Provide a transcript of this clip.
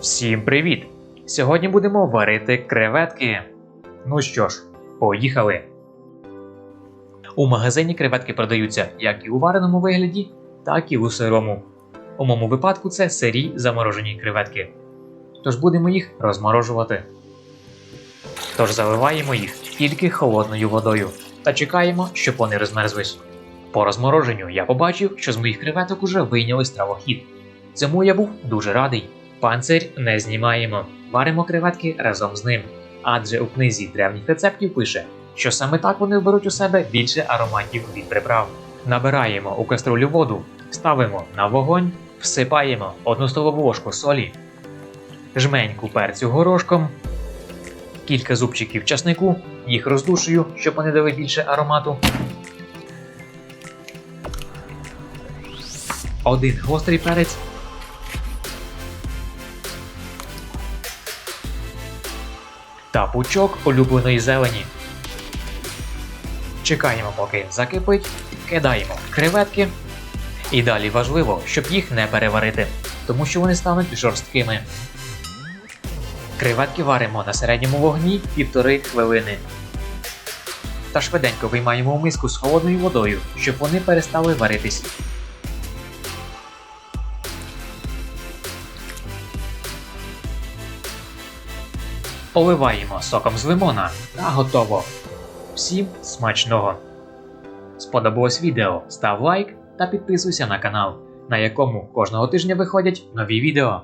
Всім привіт! Сьогодні будемо варити креветки. Ну що ж, поїхали. У магазині креветки продаються як і у вареному вигляді, так і у сирому. У моєму випадку це сирі заморожені креветки. Тож будемо їх розморожувати. Тож заливаємо їх тільки холодною водою та чекаємо, щоб вони розмерзлись. По розмороженню я побачив, що з моїх креветок уже вийняли стравохід. Цьому я був дуже радий. Панцир не знімаємо, варимо креветки разом з ним. Адже у книзі древніх рецептів пише, що саме так вони беруть у себе більше ароматів від приправ. Набираємо у каструлю воду, ставимо на вогонь, всипаємо одну столову ложку солі, жменьку перцю горошком, кілька зубчиків часнику, їх роздушую, щоб вони дали більше аромату. Один гострий перець та пучок улюбленої зелені. Чекаємо, поки закипить, кидаємо креветки. І далі важливо, щоб їх не переварити, тому що вони стануть жорсткими. Креветки варимо на середньому вогні півтори хвилини. Та швиденько виймаємо миску з холодною водою, щоб вони перестали варитись. Поливаємо соком з лимона та готово. Всім смачного! Сподобалось відео? Став лайк та підписуйся на канал, на якому кожного тижня виходять нові відео.